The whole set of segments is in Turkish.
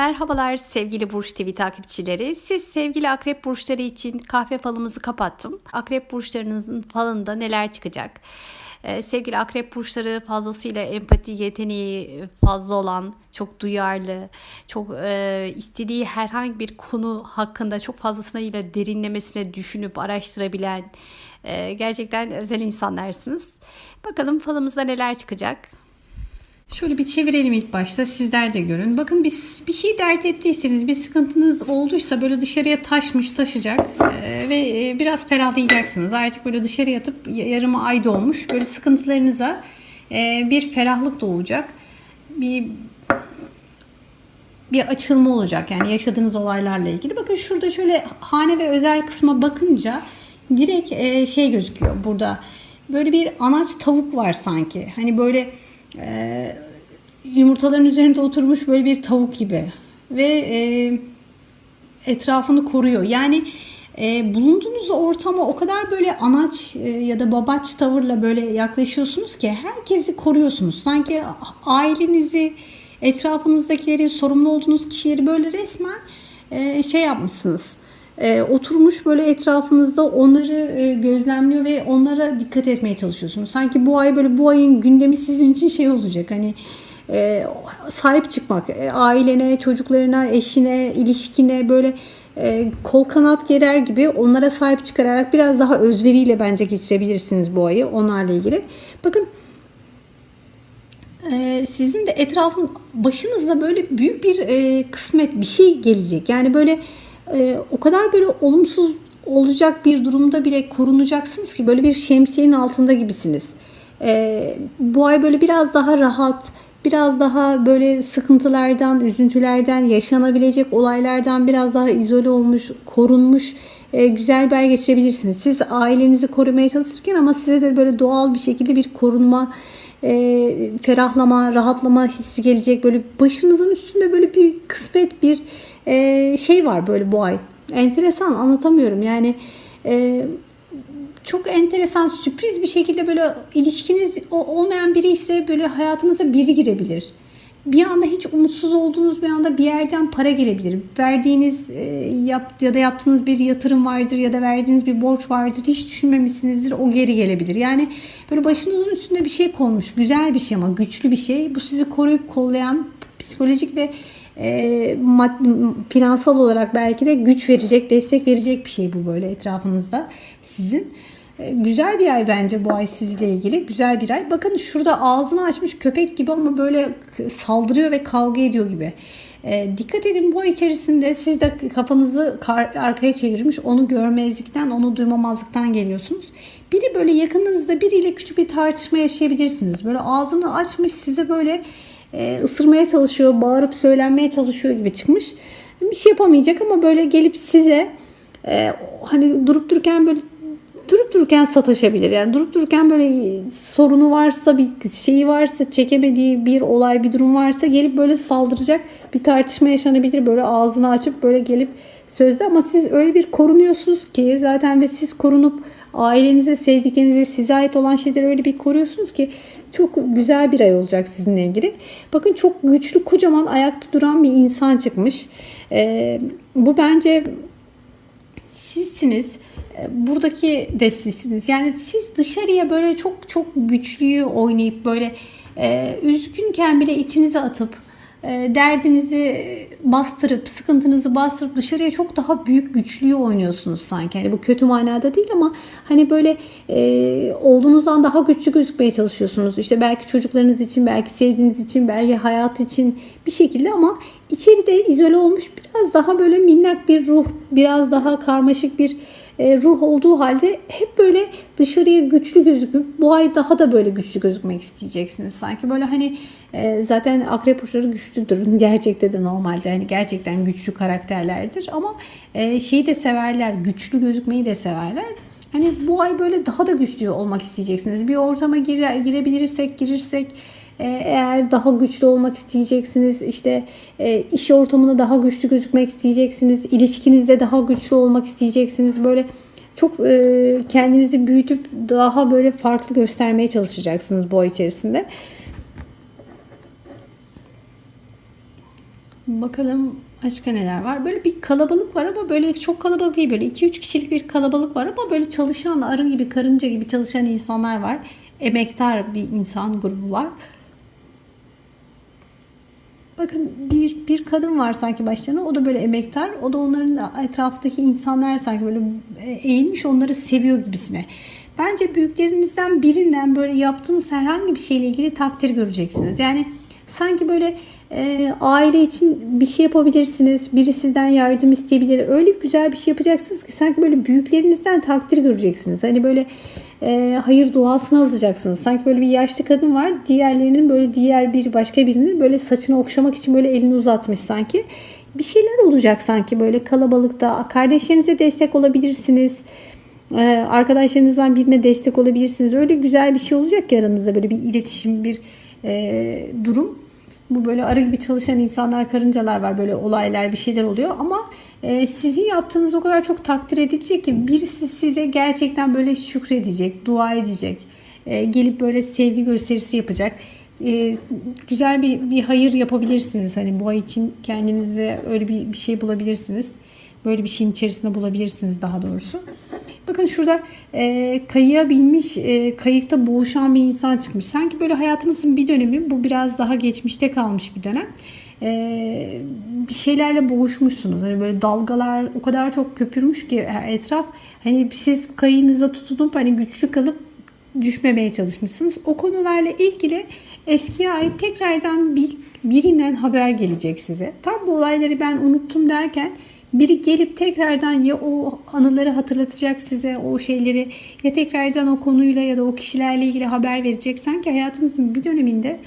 Merhabalar sevgili Burç TV takipçileri. Siz sevgili akrep burçları için kahve falımızı kapattım. Akrep burçlarınızın falında neler çıkacak? Ee, sevgili akrep burçları fazlasıyla empati yeteneği fazla olan, çok duyarlı, çok e, istediği herhangi bir konu hakkında çok fazlasıyla derinlemesine düşünüp araştırabilen e, gerçekten özel insanlarsınız. Bakalım falımızda neler çıkacak? Şöyle bir çevirelim ilk başta sizler de görün. Bakın biz bir şey dert ettiyseniz bir sıkıntınız olduysa böyle dışarıya taşmış taşacak ve biraz ferahlayacaksınız. Artık böyle dışarı yatıp yarım ay dolmuş böyle sıkıntılarınıza bir ferahlık doğacak. Bir bir açılma olacak yani yaşadığınız olaylarla ilgili. Bakın şurada şöyle hane ve özel kısma bakınca direkt şey gözüküyor burada. Böyle bir anaç tavuk var sanki. Hani böyle e, yumurtaların üzerinde oturmuş böyle bir tavuk gibi ve e, etrafını koruyor. Yani e, bulunduğunuz ortama o kadar böyle anaç e, ya da babaç tavırla böyle yaklaşıyorsunuz ki herkesi koruyorsunuz. Sanki ailenizi, etrafınızdakileri, sorumlu olduğunuz kişileri böyle resmen e, şey yapmışsınız e, oturmuş böyle etrafınızda onları e, gözlemliyor ve onlara dikkat etmeye çalışıyorsunuz. Sanki bu ay böyle bu ayın gündemi sizin için şey olacak hani e, sahip çıkmak e, ailene, çocuklarına, eşine, ilişkine böyle e, kol kanat gerer gibi onlara sahip çıkararak biraz daha özveriyle bence geçirebilirsiniz bu ayı onlarla ilgili. Bakın e, sizin de etrafın başınızda böyle büyük bir e, kısmet bir şey gelecek. Yani böyle e, o kadar böyle olumsuz olacak bir durumda bile korunacaksınız ki böyle bir şemsiyenin altında gibisiniz. E, bu ay böyle biraz daha rahat, biraz daha böyle sıkıntılardan, üzüntülerden, yaşanabilecek olaylardan biraz daha izole olmuş, korunmuş e, güzel bir ay geçirebilirsiniz. Siz ailenizi korumaya çalışırken ama size de böyle doğal bir şekilde bir korunma, e, ferahlama, rahatlama hissi gelecek. Böyle başınızın üstünde böyle bir kısmet, bir e, şey var böyle bu ay. Enteresan anlatamıyorum yani e, çok enteresan sürpriz bir şekilde böyle ilişkiniz olmayan biri ise böyle hayatınıza biri girebilir. Bir anda hiç umutsuz olduğunuz bir anda bir yerden para gelebilir. Verdiğiniz e, ya da yaptığınız bir yatırım vardır ya da verdiğiniz bir borç vardır. Hiç düşünmemişsinizdir o geri gelebilir. Yani böyle başınızın üstünde bir şey konmuş. Güzel bir şey ama güçlü bir şey. Bu sizi koruyup kollayan psikolojik ve e, finansal olarak belki de güç verecek, destek verecek bir şey bu böyle etrafınızda sizin. E, güzel bir ay bence bu ay sizle ilgili. Güzel bir ay. Bakın şurada ağzını açmış köpek gibi ama böyle saldırıyor ve kavga ediyor gibi. E, dikkat edin bu ay içerisinde siz de kafanızı arkaya çevirmiş onu görmezlikten, onu duymamazlıktan geliyorsunuz. Biri böyle yakınınızda biriyle küçük bir tartışma yaşayabilirsiniz. Böyle ağzını açmış size böyle e, ısırmaya çalışıyor, bağırıp söylenmeye çalışıyor gibi çıkmış. Bir şey yapamayacak ama böyle gelip size e, hani durup dururken böyle durup dururken sataşabilir. Yani durup dururken böyle sorunu varsa bir şeyi varsa çekemediği bir olay bir durum varsa gelip böyle saldıracak bir tartışma yaşanabilir. Böyle ağzını açıp böyle gelip sözde ama siz öyle bir korunuyorsunuz ki zaten ve siz korunup ailenize, sevdiklerinize, size ait olan şeyleri öyle bir koruyorsunuz ki çok güzel bir ay olacak sizinle ilgili. Bakın çok güçlü, kocaman ayakta duran bir insan çıkmış. Ee, bu bence sizsiniz. Ee, buradaki de sizsiniz. Yani siz dışarıya böyle çok çok güçlüyü oynayıp böyle e, üzgünken bile içinize atıp derdinizi bastırıp, sıkıntınızı bastırıp dışarıya çok daha büyük güçlüğü oynuyorsunuz sanki. Yani bu kötü manada değil ama hani böyle e, olduğunuzdan daha güçlü gözükmeye çalışıyorsunuz. İşte belki çocuklarınız için, belki sevdiğiniz için, belki hayat için bir şekilde ama içeride izole olmuş biraz daha böyle minnak bir ruh, biraz daha karmaşık bir ruh olduğu halde hep böyle dışarıya güçlü gözüküp bu ay daha da böyle güçlü gözükmek isteyeceksiniz. Sanki böyle hani e, zaten akrep burçları güçlüdür. Gerçekte de normalde hani gerçekten güçlü karakterlerdir ama e, şeyi de severler. Güçlü gözükmeyi de severler. Hani bu ay böyle daha da güçlü olmak isteyeceksiniz. Bir ortama gire, girebilirsek, girirsek eğer daha güçlü olmak isteyeceksiniz, işte e, iş ortamında daha güçlü gözükmek isteyeceksiniz, ilişkinizde daha güçlü olmak isteyeceksiniz. Böyle çok e, kendinizi büyütüp daha böyle farklı göstermeye çalışacaksınız bu ay içerisinde. Bakalım başka neler var. Böyle bir kalabalık var ama böyle çok kalabalık değil. Böyle 2-3 kişilik bir kalabalık var ama böyle çalışan arı gibi karınca gibi çalışan insanlar var. Emektar bir insan grubu var. Bakın bir, bir kadın var sanki başlarına. O da böyle emektar. O da onların etrafındaki insanlar sanki böyle eğilmiş onları seviyor gibisine. Bence büyüklerinizden birinden böyle yaptığınız herhangi bir şeyle ilgili takdir göreceksiniz. Yani sanki böyle e, aile için bir şey yapabilirsiniz. Biri sizden yardım isteyebilir. Öyle güzel bir şey yapacaksınız ki sanki böyle büyüklerinizden takdir göreceksiniz. Hani böyle e, hayır duasını alacaksınız. Sanki böyle bir yaşlı kadın var. Diğerlerinin böyle diğer bir başka birinin böyle saçını okşamak için böyle elini uzatmış sanki. Bir şeyler olacak sanki böyle kalabalıkta. Kardeşlerinize destek olabilirsiniz. Ee, arkadaşlarınızdan birine destek olabilirsiniz. Öyle güzel bir şey olacak ki aranızda böyle bir iletişim, bir e, durum. Bu böyle arı gibi çalışan insanlar, karıncalar var. Böyle olaylar, bir şeyler oluyor. Ama e, sizin yaptığınız o kadar çok takdir edilecek ki birisi size gerçekten böyle şükredecek, dua edecek. E, gelip böyle sevgi gösterisi yapacak. E, güzel bir, bir hayır yapabilirsiniz. Hani bu ay için kendinize öyle bir, bir şey bulabilirsiniz. Böyle bir şeyin içerisinde bulabilirsiniz daha doğrusu. Bakın şurada e, kayığa binmiş, e, kayıkta boğuşan bir insan çıkmış. Sanki böyle hayatınızın bir dönemi, bu biraz daha geçmişte kalmış bir dönem. E, bir şeylerle boğuşmuşsunuz. Hani böyle dalgalar o kadar çok köpürmüş ki etraf. Hani siz kayığınıza tutunup hani güçlü kalıp düşmemeye çalışmışsınız. O konularla ilgili eskiye ait tekrardan bir birinden haber gelecek size. Tam bu olayları ben unuttum derken biri gelip tekrardan ya o anıları hatırlatacak size o şeyleri ya tekrardan o konuyla ya da o kişilerle ilgili haber verecek. Sanki hayatınızın bir döneminde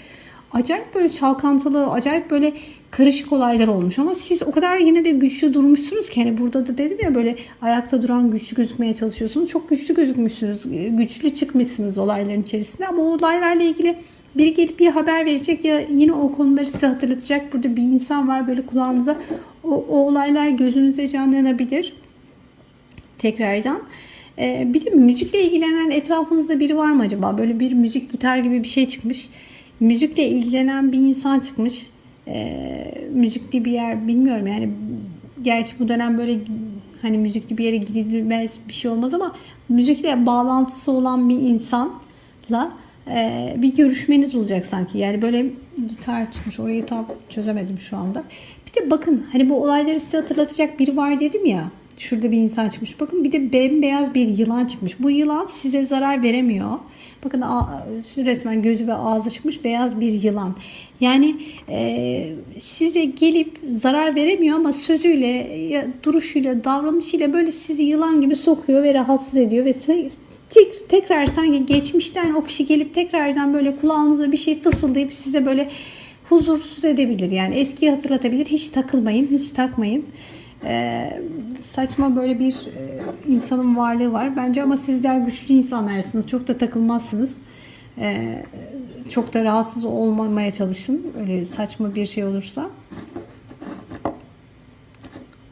acayip böyle çalkantılı, acayip böyle karışık olaylar olmuş ama siz o kadar yine de güçlü durmuşsunuz ki hani burada da dedim ya böyle ayakta duran güçlü gözükmeye çalışıyorsunuz. Çok güçlü gözükmüşsünüz. Güçlü çıkmışsınız olayların içerisinde ama o olaylarla ilgili biri gelip bir haber verecek ya yine o konuları size hatırlatacak. Burada bir insan var böyle kulağınıza o, o olaylar gözünüze canlanabilir. Tekrardan. Ee, bir de müzikle ilgilenen etrafınızda biri var mı acaba? Böyle bir müzik gitar gibi bir şey çıkmış. Müzikle ilgilenen bir insan çıkmış. Ee, müzikli bir yer bilmiyorum yani gerçi bu dönem böyle hani müzikli bir yere gidilmez bir şey olmaz ama müzikle bağlantısı olan bir insanla e, bir görüşmeniz olacak sanki. Yani böyle gitar çıkmış. Orayı tam çözemedim şu anda. Bir de bakın hani bu olayları size hatırlatacak biri var dedim ya. Şurada bir insan çıkmış. Bakın bir de bembeyaz bir yılan çıkmış. Bu yılan size zarar veremiyor. Bakın resmen gözü ve ağzı çıkmış beyaz bir yılan. Yani e, size gelip zarar veremiyor ama sözüyle, duruşuyla, davranışıyla böyle sizi yılan gibi sokuyor ve rahatsız ediyor ve tek, tekrar sanki geçmişten o kişi gelip tekrardan böyle kulağınıza bir şey fısıldayıp size böyle huzursuz edebilir. Yani eskiyi hatırlatabilir. Hiç takılmayın, hiç takmayın. Ee, saçma böyle bir e, insanın varlığı var. Bence ama sizler güçlü insanlarsınız. Çok da takılmazsınız. Ee, çok da rahatsız olmamaya çalışın. Öyle saçma bir şey olursa.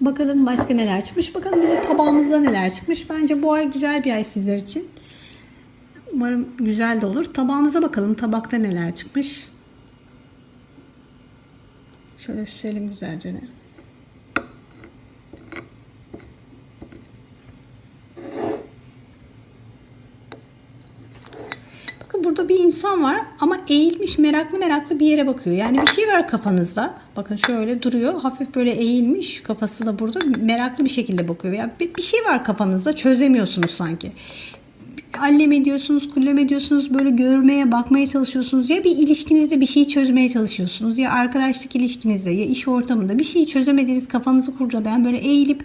Bakalım başka neler çıkmış. Bakalım bir de tabağımızda neler çıkmış. Bence bu ay güzel bir ay sizler için. Umarım güzel de olur. Tabağımıza bakalım. Tabakta neler çıkmış. Şöyle süselim güzelce. Ne? Bakın burada bir insan var ama eğilmiş meraklı meraklı bir yere bakıyor. Yani bir şey var kafanızda. Bakın şöyle duruyor. Hafif böyle eğilmiş. Kafası da burada meraklı bir şekilde bakıyor. Yani bir şey var kafanızda çözemiyorsunuz sanki allem ediyorsunuz, kullem ediyorsunuz, böyle görmeye, bakmaya çalışıyorsunuz. Ya bir ilişkinizde bir şeyi çözmeye çalışıyorsunuz. Ya arkadaşlık ilişkinizde ya iş ortamında bir şeyi çözemediğiniz kafanızı kurcalayan böyle eğilip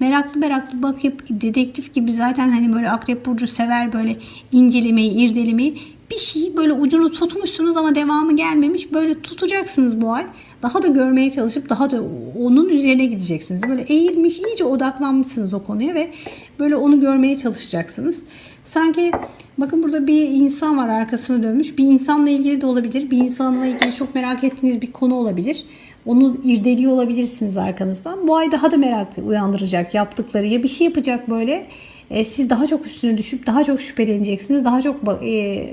meraklı meraklı bakıp dedektif gibi zaten hani böyle akrep burcu sever böyle incelemeyi, irdelemeyi bir şeyi böyle ucunu tutmuşsunuz ama devamı gelmemiş. Böyle tutacaksınız bu ay. Daha da görmeye çalışıp daha da onun üzerine gideceksiniz. Böyle eğilmiş, iyice odaklanmışsınız o konuya ve böyle onu görmeye çalışacaksınız. Sanki bakın burada bir insan var arkasını dönmüş. Bir insanla ilgili de olabilir. Bir insanla ilgili çok merak ettiğiniz bir konu olabilir. Onu irdeliyor olabilirsiniz arkanızdan. Bu ay daha da merak uyandıracak yaptıkları. Ya bir şey yapacak böyle. E, siz daha çok üstüne düşüp daha çok şüpheleneceksiniz. Daha çok e,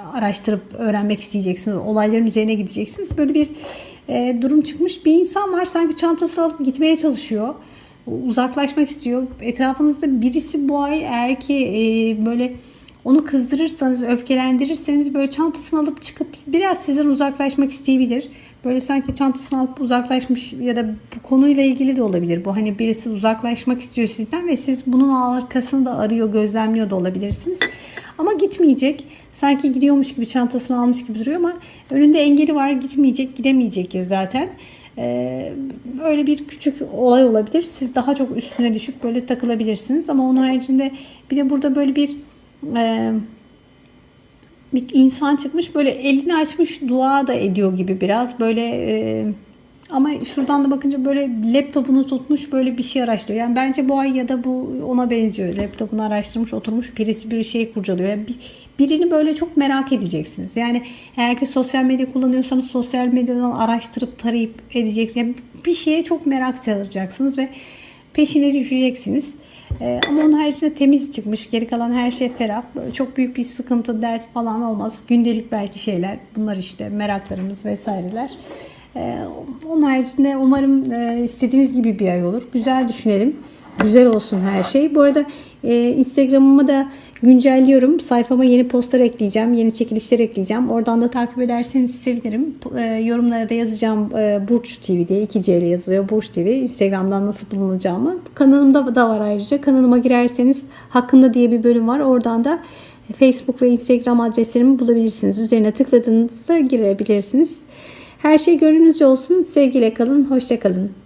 araştırıp öğrenmek isteyeceksiniz. Olayların üzerine gideceksiniz. Böyle bir e, durum çıkmış. Bir insan var sanki çantasını alıp gitmeye çalışıyor. Uzaklaşmak istiyor. Etrafınızda birisi bu ay eğer ki e, böyle onu kızdırırsanız, öfkelendirirseniz böyle çantasını alıp çıkıp biraz sizden uzaklaşmak isteyebilir. Böyle sanki çantasını alıp uzaklaşmış ya da bu konuyla ilgili de olabilir. Bu hani birisi uzaklaşmak istiyor sizden ve siz bunun arkasını da arıyor, gözlemliyor da olabilirsiniz. Ama gitmeyecek. Sanki gidiyormuş gibi çantasını almış gibi duruyor ama önünde engeli var. Gitmeyecek, gidemeyecek zaten. Ee, böyle bir küçük olay olabilir. Siz daha çok üstüne düşüp böyle takılabilirsiniz. Ama onun haricinde bir de burada böyle bir e, bir insan çıkmış böyle elini açmış dua da ediyor gibi biraz böyle e, ama şuradan da bakınca böyle laptopunu tutmuş böyle bir şey araştırıyor. Yani bence bu ay ya da bu ona benziyor. Laptopunu araştırmış oturmuş birisi bir şey kurcalıyor. Yani bir, birini böyle çok merak edeceksiniz. Yani eğer ki sosyal medya kullanıyorsanız sosyal medyadan araştırıp tarayıp edeceksiniz. Yani bir şeye çok merak saracaksınız ve peşine düşeceksiniz. Ee, ama onun haricinde temiz çıkmış. Geri kalan her şey ferah. Çok büyük bir sıkıntı, dert falan olmaz. Gündelik belki şeyler. Bunlar işte meraklarımız vesaireler. Ee, onun haricinde umarım e, istediğiniz gibi bir ay olur. Güzel düşünelim. Güzel olsun her şey. Bu arada e, da güncelliyorum. Sayfama yeni postlar ekleyeceğim. Yeni çekilişler ekleyeceğim. Oradan da takip ederseniz sevinirim. E, yorumlara da yazacağım e, Burç TV diye 2C ile yazılıyor. Burç TV. Instagram'dan nasıl bulunacağımı. Kanalımda da var ayrıca. Kanalıma girerseniz hakkında diye bir bölüm var. Oradan da Facebook ve Instagram adreslerimi bulabilirsiniz. Üzerine tıkladığınızda girebilirsiniz. Her şey gönlünüzce olsun. Sevgiyle kalın. Hoşça kalın.